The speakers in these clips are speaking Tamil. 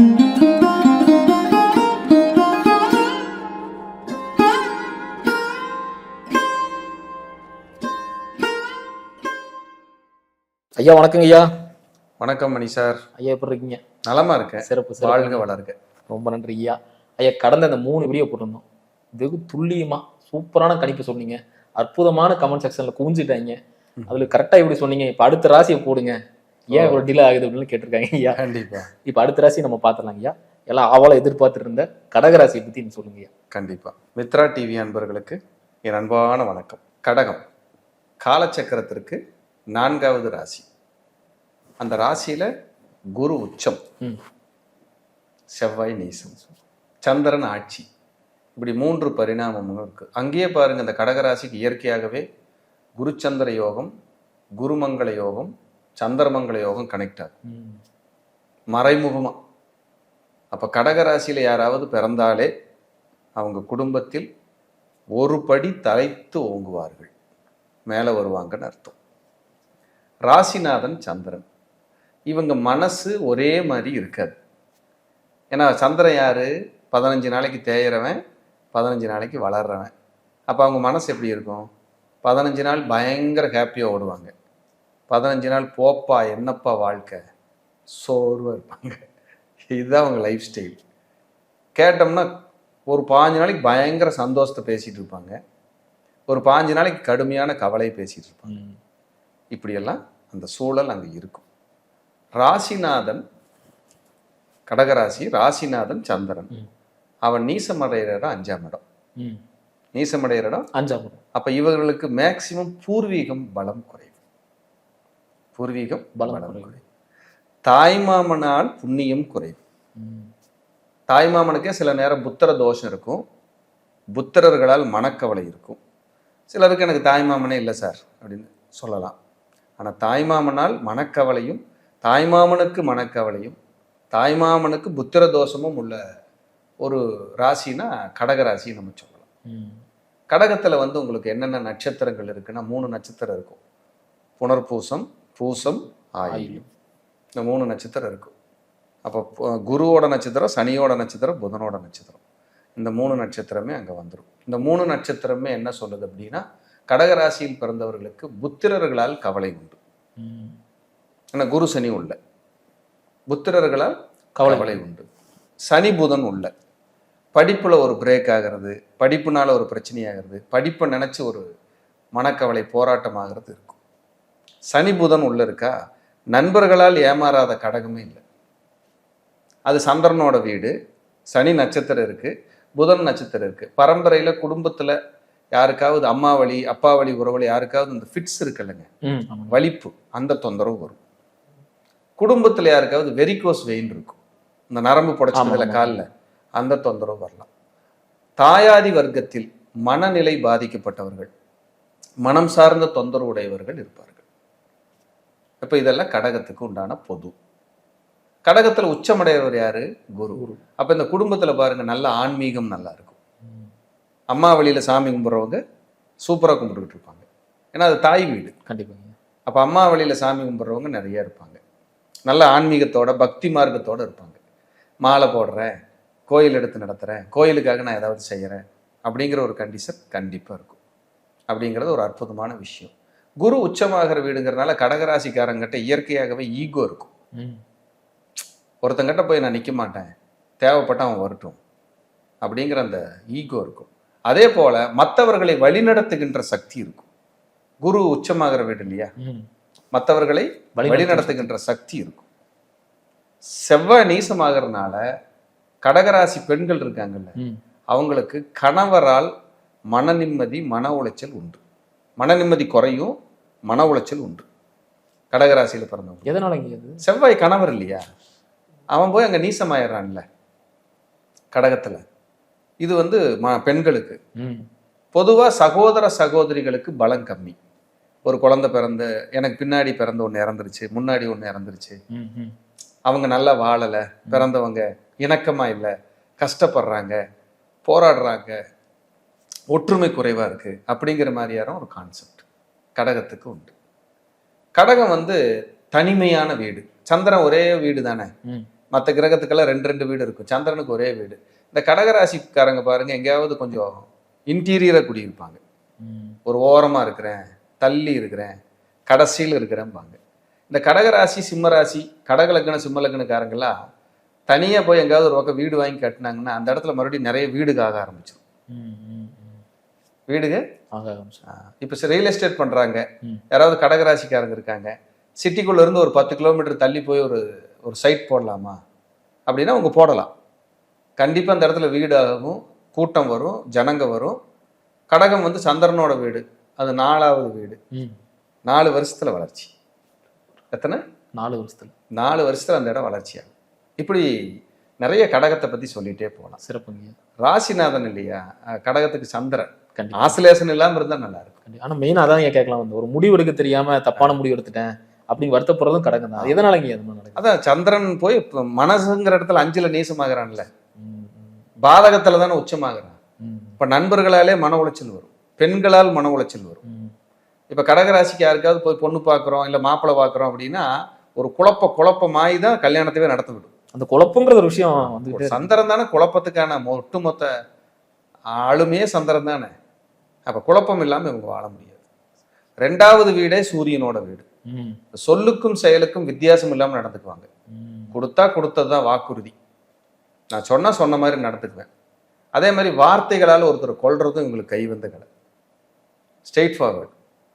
ஐயா வணக்கங்க ஐயா. வணக்கம் மணி சார். ஐயா எப்படி இருக்கீங்க? நலமா இருக்கேன். சிறப்பு வாழ்க சிறப்பு வளர்க. ரொம்ப நன்றி ஐயா. ஐயா கடந்த அந்த மூணு வீடியோ போட்டிருந்தோம். வெகு துல்லியமா சூப்பரான கணிப்பு சொன்னீங்க. அற்புதமான கமெண்ட் செக்ஷன்ல குவிஞ்சிட்டாங்க. அதுல கரெக்டா இப்படி சொன்னீங்க? இப்ப அடுத்த ராசியை போடுங்க. ஏன் இவ்வளவு டிலே ஆகுது அப்படின்னு கேட்டிருக்காங்க ஐயா. கண்டிப்பா. இப்ப அடுத்த ராசி நம்ம பார்த்துடலாம் ஐயா. எல்லாம் ஆவலை எதிர்பார்த்துட்டு இருந்த கடகராசியை பத்தி நீங்க சொல்லுங்க ஐயா. கண்டிப்பா. மித்ரா டிவி அன்பர்களுக்கு என் அன்பான வணக்கம். கடகம். காலச்சக்கரத்திற்கு நான்காவது ராசி. அந்த ராசியில குரு உச்சம். செவ்வாய் நீசம். சந்திரன் ஆட்சி. இப்படி மூன்று பரிணாமமும் இருக்கு. அங்கேயே பாருங்க இந்த கடகராசிக்கு இயற்கையாகவே குருச்சந்திர யோகம் குருமங்கள யோகம் சந்திரமங்கள யோகம் கனெக்ட் ஆகும். ம். மறைமுகமா. அப்ப கடகராசியில யாராவது பிறந்தாலே அவங்க குடும்பத்தில் ஒரு படி தலைத்து ஓங்குவார்கள். மேலே வருவாங்கன்னு அர்த்தம். ராசிநாதன் சந்திரன். இவங்க மனசு ஒரே மாதிரி இருக்காது. ஏன்னா சந்திரன் யாரு? பதினஞ்சு நாளைக்கு தேயிறவன் பதினஞ்சு நாளைக்கு வளர்றவன். அப்போ அவங்க மனசு எப்படி இருக்கும்? பதினஞ்சு நாள் பயங்கர ஹாப்பியாக ஓடுவாங்க. பதினஞ்சு நாள் போப்பா என்னப்பா வாழ்க்கை? சோர்வாக இருப்பாங்க. இதுதான் அவங்க லைஃப் ஸ்டைல் கேட்டோம்னா ஒரு பாஞ்சு நாளைக்கு பயங்கர சந்தோஷத்தை பேசிகிட்டு இருப்பாங்க. ஒரு பாஞ்சு நாளைக்கு கடுமையான கவலையை பேசிகிட்டு இருப்பாங்க. இப்படியெல்லாம் அந்த சூழல் அங்கே இருக்கும். ராசிநாதன் கடகராசி ராசிநாதன் சந்திரன். அவன் நீசமடைகிற இடம் அஞ்சாம் இடம். நீசமடைகிற இடம் அஞ்சாம் இடம். அப்ப இவர்களுக்கு மேக்சிமம் பூர்வீகம் பலம் குறைவு பூர்வீகம் பலம் தாய்மாமனால் புண்ணியம் குறைவு ம். தாய்மாமனுக்கே சில நேரம் புத்திர தோஷம் இருக்கும். புத்திரர்களால் மனக்கவலை இருக்கும். சிலருக்கு எனக்கு தாய்மாமனே இல்லை சார் அப்படின்னு சொல்லலாம். ஆனால் தாய்மாமனால் மனக்கவலையும் தாய்மாமனுக்கு மனக்கவலையும் தாய்மாமனுக்கு புத்திர தோஷமும் உள்ள ஒரு ராசினா கடகராசி நம்ம சொல்லலாம். கடகத்தில் வந்து உங்களுக்கு என்னென்ன நட்சத்திரங்கள் இருக்குன்னா மூணு நட்சத்திரம் இருக்கும். புனர்பூசம் பூசம் ஆயில்யம் இந்த மூணு நட்சத்திரம் இருக்கும். அப்போ குருவோட நட்சத்திரம் சனியோட நட்சத்திரம் புதனோட நட்சத்திரம். இந்த மூணு நட்சத்திரமே அங்கே வந்துடும் இந்த மூணு நட்சத்திரமே என்ன சொல்லுது அப்படின்னா கடகராசியில் பிறந்தவர்களுக்கு புத்திரர்களால் கவலை உண்டு. ஏன்னா குரு சனி உள்ள. புத்திரர்களால் கவலை. கவலை உண்டு. சனி புதன் உள்ள. படிப்புல ஒரு பிரேக் ஆகிறது படிப்புனால ஒரு பிரச்சனையாகிறது படிப்பை நினைச்சு ஒரு மனக்கவலை போராட்டம் ஆகிறது இருக்கும். சனி புதன் உள்ள இருக்கா? நண்பர்களால் ஏமாறாத கடகமே இல்லை. அது சந்திரனோட வீடு. சனி நட்சத்திரம் இருக்கு. புதன் நட்சத்திரம் இருக்கு. பரம்பரையில குடும்பத்துல யாருக்காவது அம்மா வழி அப்பா வழி உறவழி யாருக்காவது இந்த ஃபிட்ஸ் இருக்குல்லங்க. வலிப்பு அந்த தொந்தரவு வரும். குடும்பத்தில் யாருக்காவது வெரிகோஸ் வெயின் இருக்கும். இந்த நரம்பு புடைச்சதுல. காலில் அந்த தொந்தரவு வரலாம். தாயாதி வர்க்கத்தில் மனநிலை பாதிக்கப்பட்டவர்கள் மனம் சார்ந்த தொந்தரவு உடையவர்கள் இருப்பார்கள். இப்ப இதெல்லாம் கடகத்துக்கு உண்டான பொது. கடகத்துல உச்சமடையவர் யாரு? குரு. குரு. அப்ப இந்த குடும்பத்துல பாருங்க நல்ல ஆன்மீகம் நல்லா இருக்கும். அம்மா வழியில சாமி கும்பிட்றவங்க சூப்பரா கும்பிட்டுக்கிட்டு இருப்பாங்க. ஏன்னா அது தாய் வீடு. கண்டிப்பாங்க அப்போ அம்மா வழியில் சாமி கும்பிட்றவங்க நிறைய இருப்பாங்க. நல்ல ஆன்மீகத்தோட பக்தி மார்க்கத்தோட இருப்பாங்க. மாலை போடுறேன் கோயில் எடுத்து நடத்துகிறேன் கோயிலுக்காக நான் ஏதாவது செய்கிறேன் அப்படிங்கிற ஒரு கண்டிஷன் கண்டிப்பாக இருக்கும். அப்படிங்கிறது ஒரு அற்புதமான விஷயம். குரு உச்சமாகிற வீடுங்கிறனால கடகராசிக்காரங்கிட்ட இயற்கையாகவே ஈகோ இருக்கும். ஒருத்தங்கிட்ட போய் நான் நிற்க மாட்டேன். தேவைப்பட்ட அவன் வரட்டும். அப்படிங்கிற அந்த ஈகோ இருக்கும். அதே போல மற்றவர்களை வழிநடத்துகின்ற சக்தி இருக்கும். குரு உச்சமாகிற வீடு இல்லையா. மற்றவர்களை வழிநடத்துகின்ற சக்தி இருக்கும். செவ்வாய் நீசமாகறதுனால கடகராசி பெண்கள் இருக்காங்கல்ல. அவங்களுக்கு கணவரால் மன நிம்மதி மன உளைச்சல் உண்டு. மன நிம்மதி குறையும் மன உளைச்சல் உண்டு. கடகராசியில பிறந்தவங்க. எதனாலங்க அது செவ்வாய் கணவர் இல்லையா? அவன் போய் அங்க நீசமாயிடுறான்ல கடகத்துல. இது வந்து ம- பெண்களுக்கு. ம். பொதுவா சகோதர சகோதரிகளுக்கு பலம் கம்மி. ஒரு குழந்தை பிறந்து எனக்கு பின்னாடி பிறந்த ஒன்று இறந்துருச்சு முன்னாடி ஒன்று இறந்துருச்சு. ம். ம். அவங்க நல்லா வாழலை பிறந்தவங்க இணக்கமா இல்லை கஷ்டப்படுறாங்க போராடுறாங்க ஒற்றுமை குறைவா இருக்கு அப்படிங்கிற மாதிரியான ஒரு கான்செப்ட் கடகத்துக்கு உண்டு. கடகம் வந்து தனிமையான வீடு. சந்திரன் ஒரே வீடு தானே. மற்ற கிரகத்துக்கெல்லாம் ரெண்டு ரெண்டு வீடு இருக்கும். சந்திரனுக்கு ஒரே வீடு. இந்த கடகராசிக்காரங்க பாருங்க எங்கேயாவது கொஞ்சம் இன்டீரியராக குடியிருப்பாங்க. ஒரு ஓரமாக இருக்கிறேன் தள்ளி இருக்கிறேன் கடைசியில் இருக்கிறேன்பாங்க. இந்த கடகராசி சிம்மராசி கடகலக்கண சிம்மலக்கணக்காரங்களாம் தனியாக போய் எங்கேயாவது ஒரு பக்கம் வீடு வாங்கி கட்டினாங்கன்னா அந்த இடத்துல மறுபடியும் நிறைய வீடுக ஆக ஆரம்பிச்சிடும். வீடுக ஆக ஆரம்பிச்சு. இப்போ ரியல் எஸ்டேட் பண்ணுறாங்க. யாராவது கடகராசிக்காரங்க இருக்காங்க. சிட்டிக்குள்ள இருந்து ஒரு பத்து கிலோமீட்டர் தள்ளி போய் ஒரு ஒரு சைட் போடலாமா? அப்படின்னா அவங்க போடலாம். கண்டிப்பாக அந்த இடத்துல வீடு ஆகும் கூட்டம் வரும் ஜனங்க வரும். கடகம் வந்து சந்திரனோட வீடு. அது நாலாவது வீடு. நாலு வருஷத்துல வளர்ச்சி. எத்தனை? நாலு வருஷத்துல. நாலு வருஷத்துல அந்த இடம் வளர்ச்சியாகும். இப்படி நிறைய கடகத்தை பத்தி சொல்லிட்டே போகலாம். சிறப்புங்க. ராசிநாதன் இல்லையா? கடகத்துக்கு சந்திரன். ஆசிலேஷன் இல்லாம இருந்தா நல்லா இருக்கும் கண்டிப்பா. ஆனா மெயின் அதான் இங்க கேட்கலாம். வந்து ஒரு முடிவு எடுக்க தெரியாம தப்பான முடிவு எடுத்துட்டேன் அப்படின்னு வருத்தப்படுறதும் கடகம் தான் எதனால இங்க அது அதான் சந்திரன் போய் மனசுங்கிற இடத்துல அஞ்சுல நீசமாகறான்ல. பாதகத்துல தானே உச்சமாகறான். இப்ப நண்பர்களாலே மன உளைச்சல் வரும். பெண்களால் மன உளைச்சல் வரும். இப்ப கடகராசிக்கு யாருக்காவது போய் பொண்ணு பார்க்குறோம் இல்ல மாப்பிள்ளை பார்க்குறோம் அப்படின்னா ஒரு குழப்ப குழப்பமாயி தான் கல்யாணத்தவே நடத்த விடும். அந்த குழப்பங்கிற ஒரு விஷயம் இருக்கு. சந்திரன் தானே குழப்பத்துக்கான ஒட்டுமொத்த ஆளுமே சந்திரன் தானே? அப்ப குழப்பம் இல்லாம இவங்க வாழ முடியாது. ரெண்டாவது வீடே சூரியனோட வீடு. சொல்லுக்கும் செயலுக்கும் வித்தியாசம் இல்லாம நடந்துக்குவாங்க. கொடுத்தா கொடுத்ததுதான் வாக்குறுதி. நான் சொன்னா சொன்ன மாதிரி நடந்துக்குவேன். அதே மாதிரி வார்த்தைகளால் ஒருத்தர் கொல்றதும் இவங்களுக்கு கை வந்த கலை. ஸ்ட்ரெயிட் ஃபார்வர்ட்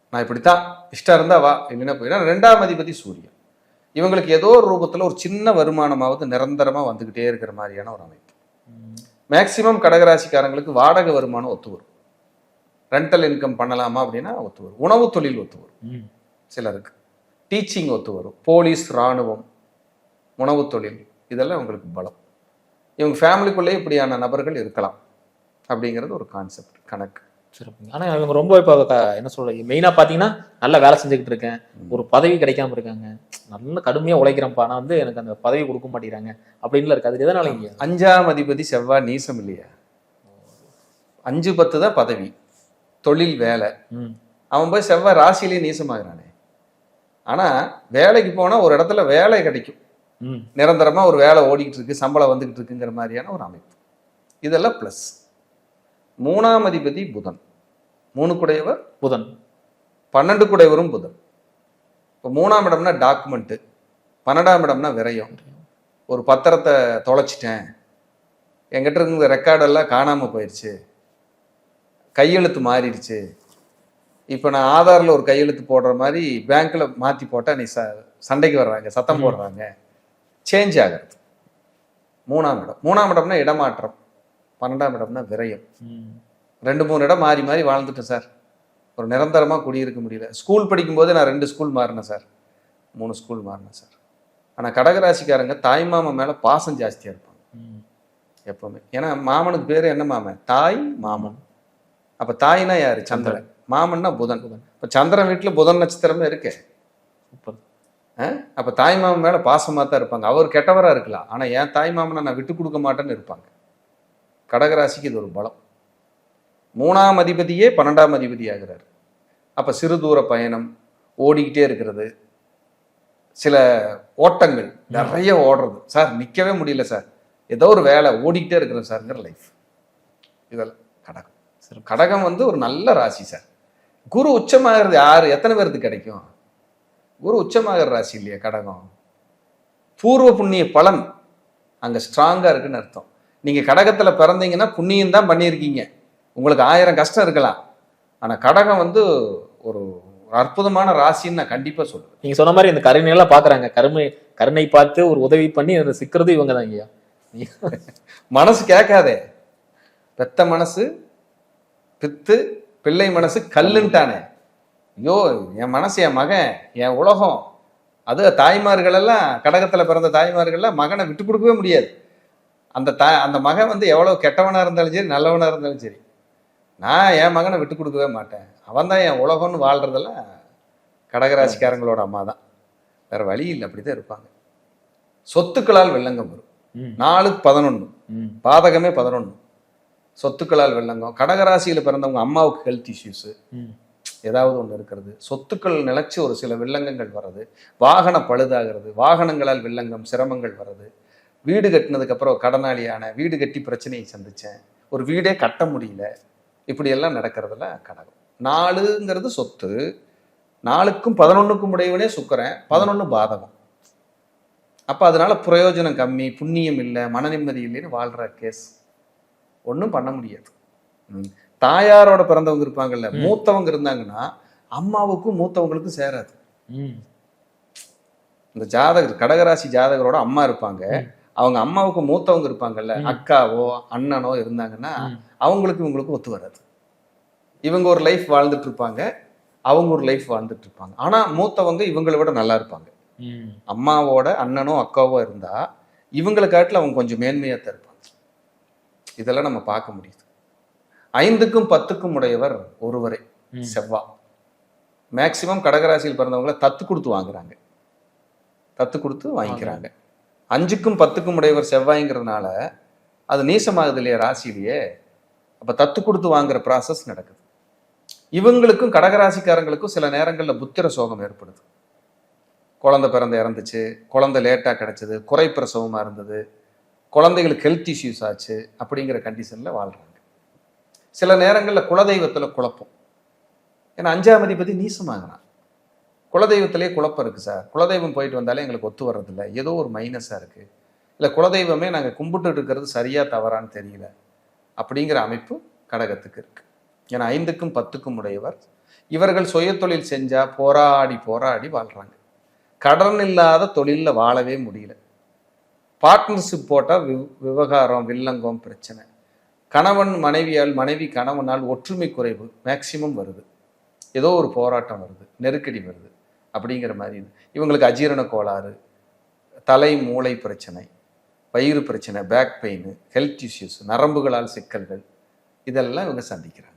நான் இப்படித்தான். இஷ்டம் இருந்தா வா இல்லைன்னா போயினா ரெண்டாம் அதிபதி சூரியன். இவங்களுக்கு ஏதோ ஒரு ரூபத்துல ஒரு சின்ன வருமானமாவது நிரந்தரமா வந்துகிட்டே இருக்கிற மாதிரியான ஒரு அமைப்பு. மேக்சிமம் கடகராசிக்காரங்களுக்கு வாடகை வருமானம் ஒத்து வரும். ரெண்டல் இன்கம் பண்ணலாமா அப்படின்னா ஒத்து வரும். உணவு தொழில் ஒத்து வரும். சிலருக்கு. டீச்சிங் ஒத்து வரும். போலீஸ் இராணுவம் உணவு தொழில் இதெல்லாம் உங்களுக்கு பலம். இவங்க ஃபேமிலிக்குள்ளே இப்படியான நபர்கள் இருக்கலாம். அப்படிங்கிறது ஒரு கான்செப்ட் கணக்கு. சிறப்புங்க ஆனா இவங்க ரொம்ப இப்ப என்ன சொல்ற மெயினா பாத்தீங்கன்னா நல்ல வேலை செஞ்சுக்கிட்டு இருக்கேன். ஒரு பதவி கிடைக்காம இருக்காங்க. நல்ல கடுமையா உழைக்கிறேன்ப்பா. ஆனா வந்து எனக்கு அந்த பதவி கொடுக்க மாட்டேங்கிறாங்க. அப்படின்ல இருக்கு அது எதனால இங்க? அஞ்சாம் அதிபதி செவ்வாய் நீசம் இல்லையா? அஞ்சு பத்து தான் பதவி. தொழில் வேலை. ம், அவன் போய் செவ்வாய் ராசியிலேயே நீசமாகறானே. ஆனா வேலைக்கு போனா ஒரு இடத்துல வேலை கிடைக்கும். ம். நிரந்தரமா ஒரு வேலை ஓடிக்கிட்டு இருக்கு சம்பளம் வந்துகிட்டு இருக்குங்கிற மாதிரியான ஒரு அமைப்பு. இதெல்லாம் ப்ளஸ் மூணாம் அதிபதி புதன். மூணு குடையவர் புதன். பன்னெண்டு குடையவரும் புதன். இப்போ மூணாம் இடம்னா டாக்குமெண்ட்டு பன்னெண்டாம் இடம்னா விரயம். ஒரு பத்திரத்தை தொலைச்சிட்டேன். என்கிட்ட இருந்த ரெக்கார்டெல்லாம் காணாமல் போயிடுச்சு கையெழுத்து மாறிடுச்சு. இப்போ நான் ஆதாரில் ஒரு கையெழுத்து போடுற மாதிரி பேங்க்கில் மாற்றி போட்டால் நீ ச சண்டைக்கு வர்றாங்க சத்தம். போடுறாங்க. சேஞ்ச் ஆகிறது. மூணாம் இடம். மூணாம் இடம்னா இடமாற்றம். பன்னெண்டாம் இடம்னா விரயம். ம், ரெண்டு மூணு இடம் மாறி மாறி வாழ்ந்துட்டேன் சார். ஒரு நிரந்தரமாக குடியிருக்க முடியல. ஸ்கூல் படிக்கும்போது நான் ரெண்டு ஸ்கூல் மாறினேன் சார். மூணு ஸ்கூல் மாறினேன் சார். ஆனால் கடகராசிக்காரங்க தாய்மாமன் மேலே பாசம் ஜாஸ்தியாக இருப்பாங்க. எப்பவுமே. ஏன்னா மாமனுக்கு பேர் என்ன மாமன் தாய் மாமன். அப்போ தாய்னா யாரு? சந்திரன். மாமன்னா புதன். புதன். இப்போ சந்திரன் வீட்டில் புதன் நட்சத்திரமே இருக்கு. சூப்பர். அப்போ தாய் மாமன் மேலே பாசமாக தான் இருப்பாங்க. அவர் கெட்டவராக இருக்கலாம். ஆனால் என் தாய் மாமனை நான் விட்டு கொடுக்க மாட்டேன்னு இருப்பாங்க. கடகராசிக்கு இது ஒரு பலம். மூணாம் அதிபதியே பன்னெண்டாம் அதிபதி ஆகிறார் அப்போ சிறு தூர பயணம் ஓடிக்கிட்டே இருக்கிறது. சில ஓட்டங்கள் நிறைய ஓடுறது. சார் நிற்கவே முடியல சார். ஏதோ ஒரு வேலை ஓடிக்கிட்டே இருக்கிறேன் சார்ங்கிற லைஃப் இதெல்லாம் கடகம். சிறப்பு. கடகம் வந்து ஒரு நல்ல ராசி சார். குரு உச்சமாகிறது யாரு? எத்தனை பேருக்கு கிடைக்கும்? குரு உச்சமாகிற ராசி இல்லையா கடகம்? பூர்வ புண்ணிய பலன் அங்க ஸ்ட்ராங்கா இருக்குன்னு அர்த்தம். நீங்க கடகத்துல பிறந்தீங்கன்னா புண்ணியம் தான் பண்ணியிருக்கீங்க. உங்களுக்கு ஆயிரம் கஷ்டம் இருக்கலாம். ஆனா கடகம் வந்து ஒரு ஒரு அற்புதமான ராசின்னு நான் கண்டிப்பா சொல்லுவேன். நீங்க சொன்ன மாதிரி இந்த கருணை எல்லாம் பாக்குறாங்க கருணை பார்த்து ஒரு உதவி பண்ணி அதை சிக்கிறது இவங்க தான் ஐயா. மனசு கேட்காதே. பெத்த மனசு பித்து பிள்ளை மனசு கல்லுன்ட்டானே. ஐயோ என் மனசு என் மகன் என் உலகம். அது தாய்மார்கள் எல்லாம் கடகத்துல பிறந்த தாய்மார்கள்லாம் மகனை விட்டு கொடுக்கவே முடியாது. அந்த தாய் அந்த மகன் வந்து எவ்வளவு கெட்டவனா இருந்தாலும் சரி நல்லவனா இருந்தாலும் சரி நான் என் மகனை விட்டு கொடுக்கவே மாட்டேன். அவன் தான் என் உலகம்னு வாழ்றதெல்லாம் கடகராசிக்காரங்களோட அம்மா தான். வேற வழி இல்லை அப்படிதான் இருப்பாங்க. சொத்துக்களால் வெள்ளங்கம் வரும். ம், நாலுக்கு பதினொன்று பாதகமே பதினொன்று சொத்துக்களால் வெள்ளங்கம் கடகராசியில பிறந்தவங்க அம்மாவுக்கு ஹெல்த் இஷ்யூஸ். ஏதாவது ஒன்று இருக்கிறது. சொத்துக்கள் நிலைச்சு ஒரு சில வில்லங்கங்கள் வர்றது. வாகன பழுதாகிறது. வாகனங்களால் வில்லங்கம் சிரமங்கள் வர்றது. வீடு கட்டினதுக்கு அப்புறம் கடனாளியான வீடு கட்டி பிரச்சனையை சந்திச்சேன். ஒரு வீடே கட்ட முடியல. இப்படி எல்லாம் நடக்கிறதுல கடகம் நாலுங்கிறது சொத்து. நாலுக்கும் பதினொன்றுக்கும் உடையவனே சுக்கரன். பதினொன்று பாதகம். அப்போ அதனால பிரயோஜனம் கம்மி புண்ணியம் இல்லை மன நிம்மதி இல்லைன்னு வாழ்ற கேஸ் ஒன்றும் பண்ண முடியாது. தாயாரோட பிறந்தவங்க இருப்பாங்கல்ல. மூத்தவங்க இருந்தாங்கன்னா அம்மாவுக்கும் மூத்தவங்களுக்கும் சேராது. இந்த ஜாதகர் கடகராசி ஜாதகரோட அம்மா இருப்பாங்க. அவங்க அம்மாவுக்கு மூத்தவங்க இருப்பாங்கல்ல. அக்காவோ அண்ணனோ இருந்தாங்கன்னா. அவங்களுக்கு இவங்களுக்கு ஒத்து வராது. இவங்க ஒரு லைஃப் வாழ்ந்துட்டு இருப்பாங்க அவங்க ஒரு லைஃப் வாழ்ந்துட்டு இருப்பாங்க ஆனா மூத்தவங்க இவங்களை விட நல்லா இருப்பாங்க. அம்மாவோட அண்ணனோ அக்காவோ இருந்தா இவங்களை காட்டில் அவங்க கொஞ்சம் மேன்மையாக தான் இருப்பாங்க. இதெல்லாம் நம்ம பார்க்க முடியுது. ஐந்துக்கும் பத்துக்கும் உடையவர் ஒருவரே. செவ்வா. மேக்சிமம் கடகராசியில் பிறந்தவங்கள தத்து கொடுத்து வாங்குறாங்க. தத்து கொடுத்து வாங்கிக்கிறாங்க. அஞ்சுக்கும் பத்துக்கும் உடையவர் செவ்வாய்ங்கிறதுனால அது நீசமாகுது இல்லையா ராசியிலேயே? அப்போ தத்து கொடுத்து வாங்குற ப்ராசஸ் நடக்குது. இவங்களுக்கும் கடகராசிக்காரங்களுக்கும் சில நேரங்களில் புத்திர சோகம் ஏற்படுது. குழந்தை பிறந்த இறந்துச்சு குழந்தை லேட்டாக கிடச்சிது குறை பிரசவமாக இருந்தது குழந்தைகளுக்கு ஹெல்த் இஷ்யூஸ் ஆச்சு அப்படிங்கிற கண்டிஷனில் வாழ்கிறாங்க சில நேரங்களில் குலதெய்வத்தில் குழப்பம். ஏன்னா அஞ்சாம் அதிபதி நீசமாகிறான். குலதெய்வத்திலே குழப்பம் இருக்குது சார். குலதெய்வம் போயிட்டு வந்தாலே எங்களுக்கு ஒத்து வர்றதில்ல. ஏதோ ஒரு மைனஸாக இருக்குது இல்லை குலதெய்வமே நாங்கள் கும்பிட்டு இருக்கிறது சரியா தவறான்னு தெரியல. அப்படிங்கிற அமைப்பு கடகத்துக்கு இருக்கு. ஏன்னா ஐந்துக்கும் பத்துக்கும் உடையவர். இவர்கள் சுயதொழில் செஞ்சா போராடி போராடி வாழ்றாங்க. கடன் இல்லாத தொழிலில் வாழவே முடியல. பார்ட்னர்ஷிப் போட்டால் வி விவகாரம் வில்லங்கம் பிரச்சனை. கணவன் மனைவியால் மனைவி கணவனால் ஒற்றுமை குறைவு மேக்சிமம் வருது. ஏதோ ஒரு போராட்டம் வருது. நெருக்கடி வருது. அப்படிங்கிற மாதிரி. இவங்களுக்கு அஜீரண கோளாறு தலை மூளை பிரச்சனை வயிறு பிரச்சனை பேக் பெயின் ஹெல்த் இஷ்யூஸ் நரம்புகளால் சிக்கல்கள் இதெல்லாம் இவங்க சந்திக்கிறாங்க.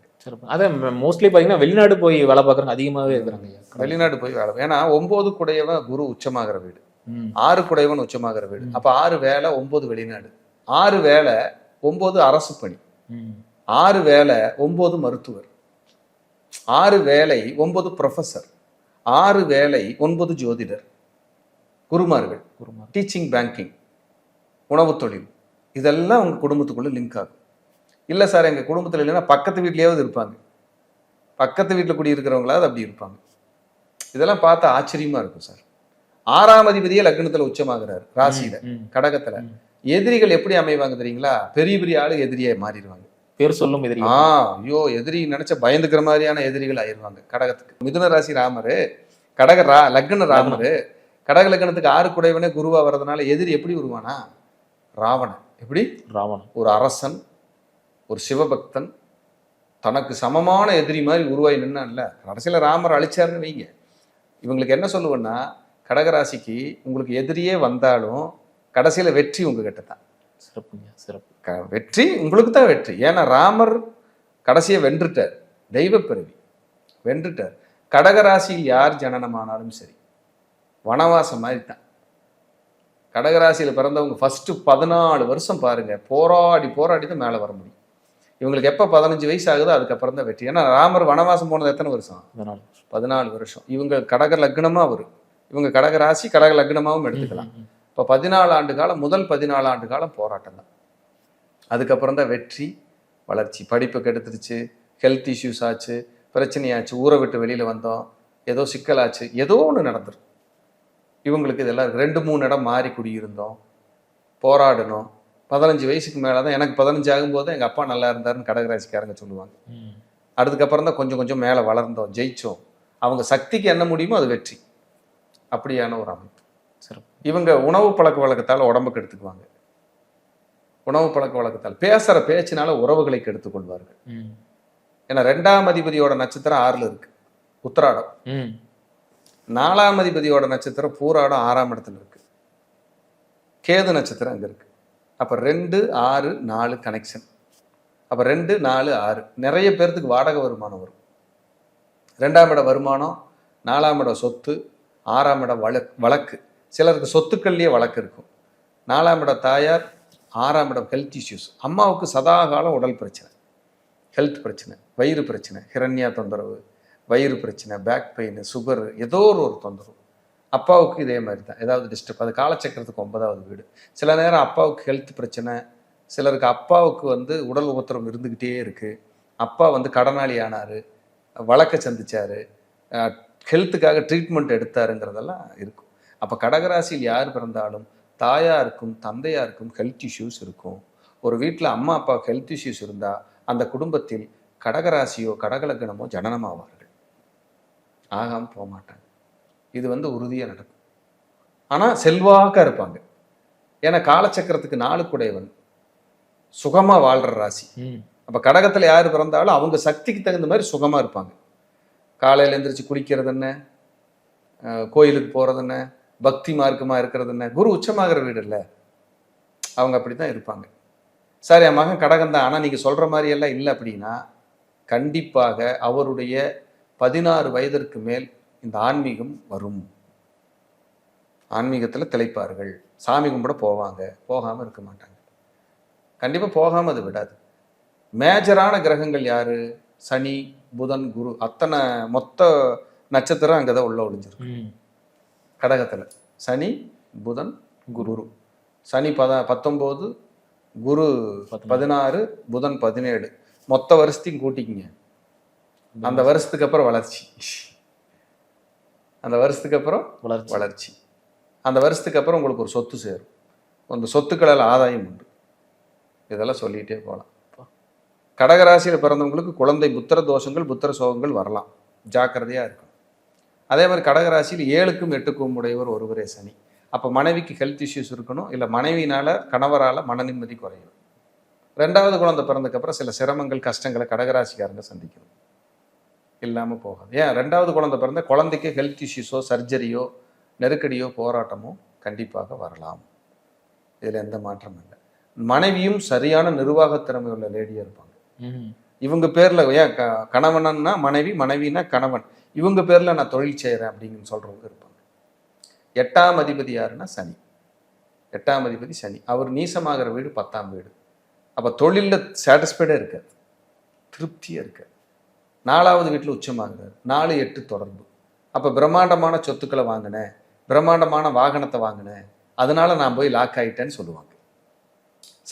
அதான் மோஸ்ட்லி பாத்தீங்கன்னா வெளிநாடு போய் வேலை பார்க்குறவங்க அதிகமாவே இருக்கிறாங்க. வெளிநாடு போய் வேலை ஏன்னா ஒன்பது குடையவன் குரு உச்சமாகிற வீடு. ஆறு குடையவன் உச்சமாகிற வீடு. அப்ப ஆறு வேலை ஒன்பது வெளிநாடு. ஆறு வேலை ஒன்பது அரசு பணி. ஆறு வேலை ஒன்பது மருத்துவர். ஆறு வேலை ஒன்பது ப்ரொஃபஸர் ஆறு வேலை ஒன்பது ஜோதிடர் குருமார்கள் குருமா டீச்சிங் பேங்கிங் உணவு தொழில். இதெல்லாம் உங்க குடும்பத்துக்குள்ள லிங்க் ஆகும். இல்லை சார் எங்க குடும்பத்தில் இல்லைன்னா பக்கத்து வீட்லயாவது இருப்பாங்க. பக்கத்து வீட்டில் குடி இருக்கிறவங்களாவது அப்படி இருப்பாங்க. இதெல்லாம் பார்த்தா ஆச்சரியமா இருக்கும் சார் ஆறாம் அதிபதியே லக்னத்துல உச்சமாகிறார் ராசியில. கடகத்துல. எதிரிகள் எப்படி அமைவாங்க தெரியுங்களா? பெரிய பெரிய ஆளு எதிரியை மாறிடுவாங்க. பேர் சொல்லும் எதிரி ஆ ஐயோ எதிரி நினைச்ச பயந்துக்கிற மாதிரியான எதிரிகள் ஆயிருவாங்க. கடகத்துக்கு. மிதுன ராசி ராமரு கடக ரா லக்ன ராமரு கடக லக்னத்துக்கு ஆறு குடைவனே குருவா வர்றதுனால எதிரி எப்படி உருவானா ராவணன். எப்படி? ராவணன். ஒரு அரசன் ஒரு சிவபக்தன் தனக்கு சமமான எதிரி மாதிரி உருவாகி நின்னான்ல. கடைசியில் ராமர் அழிச்சாருன்னு வைங்க. இவங்களுக்கு என்ன சொல்லுவேன்னா கடகராசிக்கு உங்களுக்கு எதிரியே வந்தாலும் கடைசியில் வெற்றி உங்ககிட்ட தான் சிறப்புங்க சிறப்பு. வெற்றி உங்களுக்கு தான் வெற்றி. ஏன்னா ராமர் கடைசியை வென்றுட்டார். தெய்வ பிறவி. வென்றுட்டார். கடகராசியில் யார் ஜனனமானாலும் சரி வனவாசம் மாதிரி தான் கடகராசியில் பிறந்தவங்க ஃபர்ஸ்ட் பதினாலு வருஷம் பாருங்க போராடி போராடி தான் மேலே வர முடியும். இவங்களுக்கு எப்போ பதினஞ்சு வயசு ஆகுதோ அதுக்கப்புறம் தான் வெற்றி. ஏன்னா ராமர் வனவாசம் போனது எத்தனை வருஷம்? அதனால பதினாலு வருஷம். இவங்க கடக லக்னமா வரும் இவங்க கடக ராசி கடக லக்னமாவும் எடுத்துக்கலாம். இப்போ பதினாலு ஆண்டு காலம் முதல் பதினாலு ஆண்டு காலம் போராட்டம் தான். அதுக்கப்புறம் தான் வெற்றி வளர்ச்சி. படிப்பு கெடுத்துருச்சு ஹெல்த் இஷ்யூஸ் ஆச்சு பிரச்சனையாச்சு ஊரை விட்டு வெளியில் வந்தோம் ஏதோ சிக்கலாச்சு ஏதோ ஒன்று நடந்துரும். இவங்களுக்கு இதெல்லாம். ரெண்டு மூணு இடம் மாறி குடியிருந்தோம் போராடணும் பதினஞ்சு வயசுக்கு மேலே தான் எனக்கு பதினஞ்சு ஆகும்போது எங்கள் அப்பா நல்லா இருந்தாருன்னு கடகராசிக்காரங்க சொல்லுவாங்க. அதுக்கப்புறம் தான் கொஞ்சம் கொஞ்சம் மேலே வளர்ந்தோம் ஜெயிச்சோம். அவங்க சக்திக்கு என்ன முடியுமோ அது வெற்றி. அப்படியான ஒரு அமைப்பு. சிறப்பு. இவங்க உணவு பழக்க வழக்கத்தால் உடம்புக்கு எடுத்துக்குவாங்க. உணவு பழக்க வழக்கத்தால் பேசுகிற பேச்சினால உறவுகளை கெடுத்துக் கொள்வார்கள் ஏன்னா ரெண்டாம் அதிபதியோட நட்சத்திரம் ஆறுல இருக்கு. உத்திராடம். ம். நாலாம் அதிபதியோட நட்சத்திரம் பூராடம் ஆறாம் இடத்துல இருக்கு. கேது நட்சத்திரம் அங்க இருக்கு. அப்ப ரெண்டு ஆறு நாலு கனெக்ஷன் அப்ப ரெண்டு நாலு ஆறு. நிறைய பேர்த்துக்கு வாடகை வருமானம் வரும். ரெண்டாம் இட வருமானம் நாலாம் இட சொத்து ஆறாம் இட வழக்கு வழக்கு. சிலருக்கு சொத்துக்கள்லயே வழக்கு இருக்கும். நாலாம் இட தாயார் ஆறாம் இடம் ஹெல்த் இஷ்யூஸ் அம்மாவுக்கு சதாகாலம் உடல் பிரச்சனை. ஹெல்த் பிரச்சனை வயிறு பிரச்சனை ஹிரண்யா தொந்தரவு வயிறு பிரச்சனை பேக் பெயின் சுகர் ஏதோ ஒரு ஒரு தொந்தரவு. அப்பாவுக்கு இதே மாதிரி தான் ஏதாவது டிஸ்டர்ப் அது காலச்சக்கரத்துக்கு ஒன்பதாவது வீடு. சில நேரம் அப்பாவுக்கு ஹெல்த் பிரச்சனை. சிலருக்கு அப்பாவுக்கு வந்து உடல் உபத்திரம் இருந்துக்கிட்டே இருக்குது அப்பா வந்து கடனாளி ஆனார். வழக்க சந்தித்தார் ஹெல்த்துக்காக ட்ரீட்மெண்ட் எடுத்தாருங்கிறதெல்லாம் இருக்கும். அப்போ கடகராசியில் யார் பிறந்தாலும் தாயாருக்கும் தந்தையாருக்கும் ஹெல்த் இஷ்யூஸ் இருக்கும். ஒரு வீட்டில் அம்மா அப்பாவுக்கு ஹெல்த் இஷ்யூஸ் இருந்தால் அந்த குடும்பத்தில் கடகராசியோ கடகலக்கணமோ ஜனனமாவார்கள். ஆகாமல் போக மாட்டாங்க இது வந்து உறுதியாக நடக்கும். ஆனால் செல்வாக்காக இருப்பாங்க. ஏன்னா காலச்சக்கரத்துக்கு நாலு குடையவன். சுகமாக வாழ்கிற ராசி. அப்போ கடகத்தில் யார் பிறந்தாலும் அவங்க சக்திக்கு தகுந்த மாதிரி சுகமாக இருப்பாங்க. காலையில் எந்திரிச்சு குளிக்கிறது என்ன? கோயிலுக்கு போகிறது என்ன? பக்தி மார்க்கமாக இருக்கிறது என்ன? குரு உச்சமாகிற வீடு இல்லை. அவங்க அப்படி தான் இருப்பாங்க. சார் என் மகன் கடகம் தான். ஆனால் நீங்கள் சொல்கிற மாதிரி எல்லாம் இல்லை அப்படின்னா கண்டிப்பாக அவருடைய பதினாறு வயதிற்கு மேல் இந்த ஆன்மீகம் வரும். ஆன்மீகத்தில் திளைப்பார்கள். சாமி கும்பிட போவாங்க. போகாமல் இருக்க மாட்டாங்க. கண்டிப்பாக போகாமல் அது விடாது. மேஜரான கிரகங்கள் யாரு? சனி புதன் குரு. அத்தனை மொத்த நட்சத்திரம் அங்கே தான் உள்ள ஒளிஞ்சிருக்கு. கடகத்தில். சனி புதன் குரு. சனி பத பத்தொம்போது குரு பதினாறு புதன் பதினேழு. மொத்த வருஷத்தையும் கூட்டிக்கிங்க. அந்த வருஷத்துக்கு அப்புறம் வளர்ச்சி. அந்த வருஷத்துக்கு அப்புறம் வளர்ச்சி. வளர்ச்சி. அந்த வருஷத்துக்கு அப்புறம் உங்களுக்கு ஒரு சொத்து சேரும். அந்த சொத்துக்களால் ஆதாயம் உண்டு. இதெல்லாம் சொல்லிகிட்டே போகலாம் கடகராசியில் பிறந்தவங்களுக்கு குழந்தை புத்திர தோஷங்கள் புத்திர சோகங்கள் வரலாம். ஜாக்கிரதையாக இருக்கும் அதே மாதிரி கடகராசியில் ஏழுக்கும் எட்டுக்கும் உடையவர் ஒருவரே சனி. அப்போ மனைவிக்கு ஹெல்த் இஷ்யூஸ் இருக்கணும் இல்லை மனைவினால கணவரால் மன நிம்மதி குறையும். ரெண்டாவது குழந்தை பிறந்ததுக்கப்புறம் சில சிரமங்கள் கஷ்டங்களை கடகராசிக்காரங்க சந்திக்கணும். இல்லாமல் போகாது. ஏன்? ரெண்டாவது குழந்தை பிறந்த குழந்தைக்கு ஹெல்த் இஷ்யூஸோ சர்ஜரியோ நெருக்கடியோ போராட்டமோ கண்டிப்பாக வரலாம். இதில் எந்த மாற்றமும் இல்லை. மனைவியும் சரியான நிர்வாகத் திறமை உள்ள லேடியாக இருப்பாங்க. இவங்க பேர்ல ஏன்? க கணவனா மனைவி மனைவினா கணவன். இவங்க பேரில் நான் தொழில் செய்கிறேன் அப்படின்னு சொல்கிறவங்க இருப்பாங்க. எட்டாம் அதிபதி யாருன்னா சனி. எட்டாம் அதிபதி சனி. அவர் நீசமாகிற வீடு பத்தாம் வீடு. அப்போ தொழிலில் சாட்டிஸ்ஃபைடாக இருக்காது திருப்தியாக இருக்காது நாலாவது வீட்டில் உச்சமாகிறார். நாலு எட்டு தொடர்பு. அப்போ பிரம்மாண்டமான சொத்துக்களை வாங்கினேன் பிரம்மாண்டமான வாகனத்தை வாங்கினேன் அதனால நான் போய் லாக் ஆகிட்டேன்னு சொல்லுவாங்க.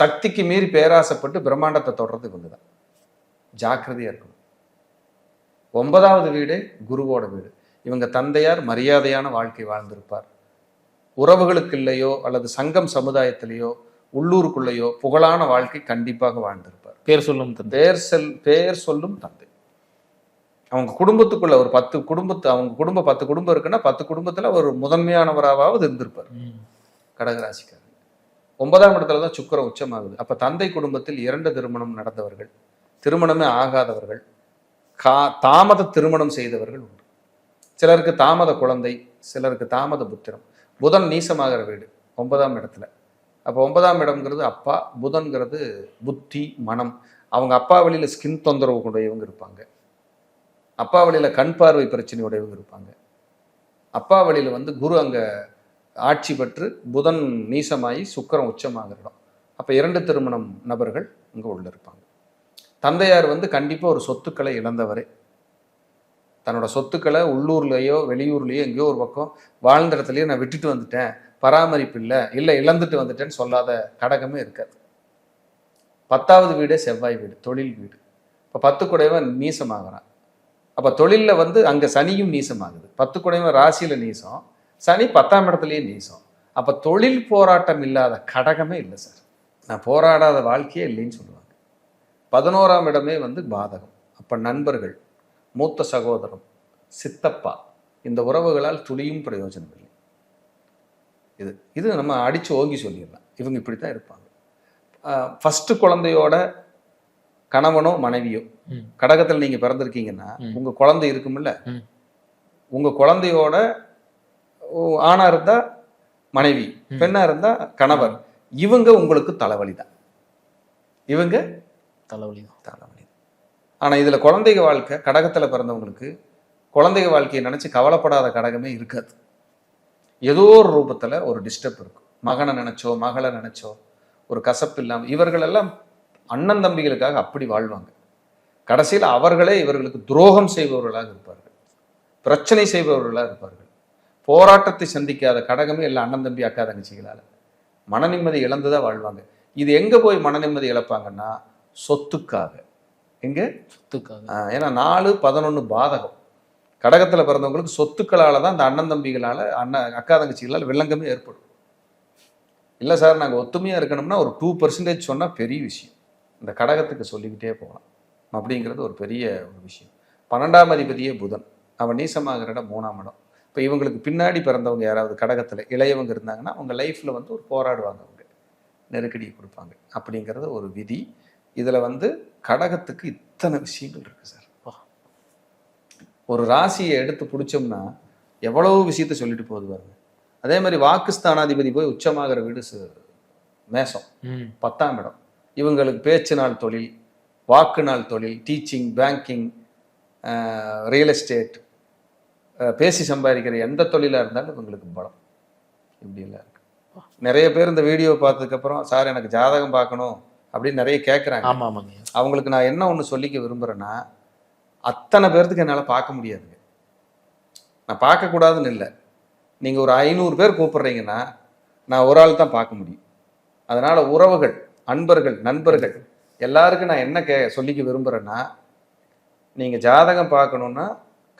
சக்திக்கு மீறி பேராசைப்பட்டு பிரம்மாண்டத்தை தொடர்றது இவங்க தான். ஜாக்கிரதையாக இருக்கணும். ஒன்பதாவது வீடு குருவோட வீடு. இவங்க தந்தையார் மரியாதையான வாழ்க்கை வாழ்ந்திருப்பார். உறவுகளுக்கு இல்லையோ அல்லது சங்கம் சமுதாயத்திலேயோ உள்ளூருக்குள்ளேயோ புகழான வாழ்க்கை கண்டிப்பாக வாழ்ந்திருப்பார். பேர் சொல்லும் பேர் செல் பேர் சொல்லும் தந்தை. அவங்க குடும்பத்துக்குள்ள ஒரு பத்து குடும்பத்து அவங்க குடும்பம் பத்து குடும்பம் இருக்குன்னா பத்து குடும்பத்துல ஒரு முதன்மையானவராவது இருந்திருப்பார். கடகராசிக்காரர். ஒன்பதாம் இடத்துல தான் சுக்கிரம் உச்சமாகுது. அப்ப தந்தை குடும்பத்தில் இரண்டு திருமணம் நடந்தவர்கள். திருமணமே ஆகாதவர்கள். கா தாமத திருமணம் செய்தவர்கள் உண்டு. சிலருக்கு தாமத குழந்தை சிலருக்கு தாமத புத்திரம். புதன் நீசமாகிற வீடு ஒன்பதாம் இடத்துல. அப்போ ஒன்பதாம் இடம்ங்கிறது அப்பா புதன்கிறது புத்தி மனம். அவங்க அப்பா வழியில் ஸ்கின் தொந்தரவு உடையவங்க இருப்பாங்க. அப்பா வழியில் கண் பார்வை பிரச்சனை உடையவங்க இருப்பாங்க. அப்பா வழியில் வந்து குரு அங்கே ஆட்சி பெற்று புதன் நீசமாகி சுக்கிரம் உச்சமாகிற இடம். அப்போ இரண்டு திருமணம் நபர்கள் இங்கே உள்ள இருப்பாங்க. தந்தையார் வந்து கண்டிப்பாக ஒரு சொத்துக்களை இழந்தவர். தன்னோட சொத்துக்களை உள்ளூர்லேயோ வெளியூர்லேயோ எங்கேயோ ஒரு பக்கம் வாழ்ந்த இடத்துலையோ நான் விட்டுட்டு வந்துட்டேன். பராமரிப்பு இல்லை. இல்லை இழந்துட்டு வந்துட்டேன்னு சொல்லாத கடகமே இருக்காது. பத்தாவது வீடே செவ்வாய் வீடு தொழில் வீடு. இப்போ பத்து குடைவன் நீசமாகிறான். அப்போ தொழிலில் வந்து அங்கே சனியும் நீசமாகுது. பத்து குடைவன் ராசியில் நீசம். சனி பத்தாம் இடத்துலையே நீசம். அப்போ தொழில் போராட்டம் இல்லாத கடகமே இல்லை சார். நான் போராடாத வாழ்க்கையே இல்லைன்னு சொல்லுவேன். பதினோராம் இடமே வந்து பாதகம் அப்ப நண்பர்கள் மூத்த சகோதரம் சித்தப்பா இந்த உறவுகளால் துளியும் பிரயோஜனம் இல்லை இது இது நம்ம அடிச்சு ஓங்கி சொல்லிடலாம் இவங்க இப்படித்தான் இருப்பாங்க ஃபர்ஸ்ட் குழந்தையோட கணவனோ மனைவியோ. கடகத்தில் நீங்க பிறந்திருக்கீங்கன்னா ம். உங்க குழந்தை இருக்கும்ல ம். உங்க குழந்தையோட ஓ, ஆணா இருந்தா மனைவி ம். பெண்ணா இருந்தா கணவர் இவங்க உங்களுக்கு தலைவலி தான் இவங்க தலைவலி. தான் தலைவலி. ஆனால் இதில் குழந்தைக வாழ்க்கை கடகத்தில் பிறந்தவங்களுக்கு குழந்தைக வாழ்க்கையை நினச்சி கவலைப்படாத கடகமே இருக்காது. ஏதோ ஒரு ரூபத்தில் ஒரு டிஸ்டர்ப் இருக்கும். மகனை நினச்சோ மகளை நினச்சோ ஒரு கசப்பு இல்லாமல் இவர்களெல்லாம் அண்ணன் தம்பிகளுக்காக அப்படி வாழ்வாங்க. கடைசியில் அவர்களே இவர்களுக்கு துரோகம் செய்பவர்களாக இருப்பார்கள். பிரச்சனை செய்பவர்களாக இருப்பார்கள். போராட்டத்தை சந்திக்காத கடகமே எல்லாம் அண்ணன் தம்பி அக்கா தங்கச்சிகளால். மன நிம்மதி இழந்துதான் வாழ்வாங்க. இது எங்கே போய் மன நிம்மதி இழப்பாங்கன்னா சொத்துக்காக. எங்க? சொத்துக்காக. ஏன்னா நாலு பதினொன்னு பாதகம். கடகத்துல பிறந்தவங்களுக்கு சொத்துக்களால தான் அந்த அண்ணன் தம்பிகளால அண்ணன் அக்கா தங்கச்சிகளால் வில்லங்கமே ஏற்படும். இல்ல சார் நாங்க ஒத்துமையா இருக்கணும்னா ஒரு டூ பர்சன்டேஜ் சொன்னா பெரிய விஷயம். இந்த கடகத்துக்கு சொல்லிக்கிட்டே போகலாம். அப்படிங்கிறது ஒரு பெரிய ஒரு விஷயம். பன்னெண்டாம் அதிபதியே புதன். அவன் நீசமாகிற இடம் மூணாம் இடம். இப்போ இவங்களுக்கு பின்னாடி பிறந்தவங்க யாராவது கடகத்துல இளையவங்க இருந்தாங்கன்னா அவங்க லைஃப்ல வந்து ஒரு போராடுவாங்க அவங்க. நெருக்கடியை கொடுப்பாங்க. அப்படிங்கிறது ஒரு விதி. இதுல வந்து கடகத்துக்கு இத்தனை விஷயங்கள் இருக்கு சார். ஒரு ராசியை எடுத்து பிடிச்சோம்னா எவ்வளவு விஷயத்த சொல்லிட்டு போகுது பாருங்க. அதே மாதிரி வாக்குஸ்தானாதிபதி போய் உச்சமாகிற வீடு மேசம். பத்தாம் இடம். இவங்களுக்கு பேச்சு நாள் தொழில் வாக்கு நாள் தொழில் டீச்சிங் பேங்கிங் ரியல் எஸ்டேட் பேசி சம்பாதிக்கிற எந்த தொழிலாக இருந்தாலும் இவங்களுக்கு பலம். இப்படி எல்லாம் இருக்கு. நிறைய பேர் இந்த வீடியோ பார்த்ததுக்கப்புறம் சார் எனக்கு ஜாதகம் பார்க்கணும். அப்படின்னு நிறைய கேட்குறாங்க ஆமா ஆமாங்க. அவங்களுக்கு நான் என்ன ஒன்று சொல்லிக்க விரும்புகிறேன்னா அத்தனை பேர்த்துக்கு என்னால் பார்க்க முடியாதுங்க. நான் பார்க்கக்கூடாதுன்னு இல்லை. நீங்கள் ஒரு ஐநூறு பேர் கூப்பிடுறீங்கன்னா நான் ஒரு ஆள் தான் பார்க்க முடியும். அதனால் உறவுகள் அன்பர்கள் நண்பர்கள் எல்லாருக்கும் நான் என்ன கே சொல்லிக்க விரும்புகிறேன்னா நீங்கள் ஜாதகம் பார்க்கணுன்னா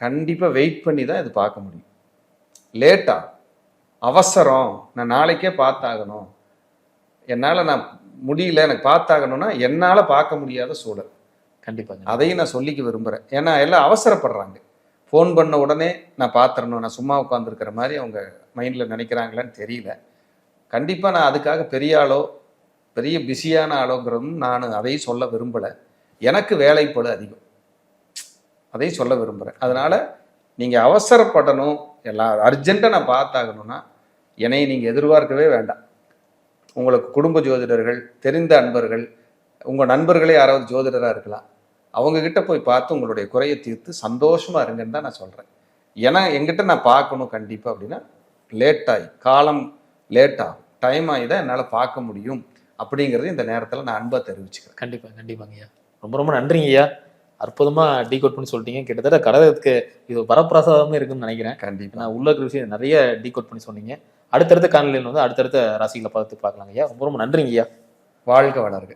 கண்டிப்பாக வெயிட் பண்ணி தான் இது பார்க்க முடியும். லேட்டா அவசரம் நான் நாளைக்கே பார்த்தாகணும். என்னால் நான் முடியல எனக்கு பார்த்தாகணும்னா என்னால் பார்க்க முடியாத சூழல். கண்டிப்பாங்க அதையும் நான் சொல்லிக்க விரும்புகிறேன் ஏன்னா எல்லாம் அவசரப்படுறாங்க. ஃபோன் பண்ண உடனே நான் பார்த்துறணும் நான் சும்மா உட்காந்துருக்கிற மாதிரி அவங்க மைண்டில் நினைக்கிறாங்களான்னு தெரியல. கண்டிப்பாக நான் அதுக்காக பெரிய ஆளோ பெரிய பிஸியான ஆளோங்கிறதும் நான் அதையும் சொல்ல விரும்பலை. எனக்கு வேலைப்பளு அதிகம். அதையும் சொல்ல விரும்புகிறேன் அதனால் நீங்கள் அவசரப்படணும் எல்லாம் அர்ஜென்ட்டாக நான் பார்த்தாகணும்னா என்னை நீங்கள் எதிர்பார்க்கவே வேண்டாம். உங்களுக்கு குடும்ப ஜோதிடர்கள் தெரிந்த அன்பர்கள் உங்கள் நண்பர்களே யாராவது ஜோதிடராக இருக்கலாம். அவங்க கிட்ட போய் பார்த்து உங்களுடைய குறையை தீர்த்து சந்தோஷமா இருங்கன்னு தான் நான் சொல்கிறேன் ஏன்னா எங்கிட்ட நான் பார்க்கணும் கண்டிப்பாக அப்படின்னா லேட் ஆகி காலம் லேட் ஆகும். டைம் ஆகி தான் என்னால் பார்க்க முடியும் அப்படிங்கிறது இந்த நேரத்தில் நான் அன்பாக தெரிவிச்சுக்கிறேன். கண்டிப்பா கண்டிப்பாங்க ஐயா. ரொம்ப ரொம்ப நன்றிங்க ஐயா. அற்புதமா டீகோட் பண்ணி சொல்லிட்டீங்க. கிட்டத்தட்ட கடகத்துக்கு இது வரப்பிரசாதமே இருக்குன்னு நினைக்கிறேன். கண்டிப்பாக நான் உள்ள விஷயம் நிறைய டீகோட் பண்ணி சொன்னீங்க. அடுத்தடுத்த காணொலியில் வந்து அடுத்தடுத்த ராசிகளை பார்த்து பார்க்கலாங்க ஐயா ரொம்ப ரொம்ப நன்றிங்க ஐயா வாழ்க வளர்க.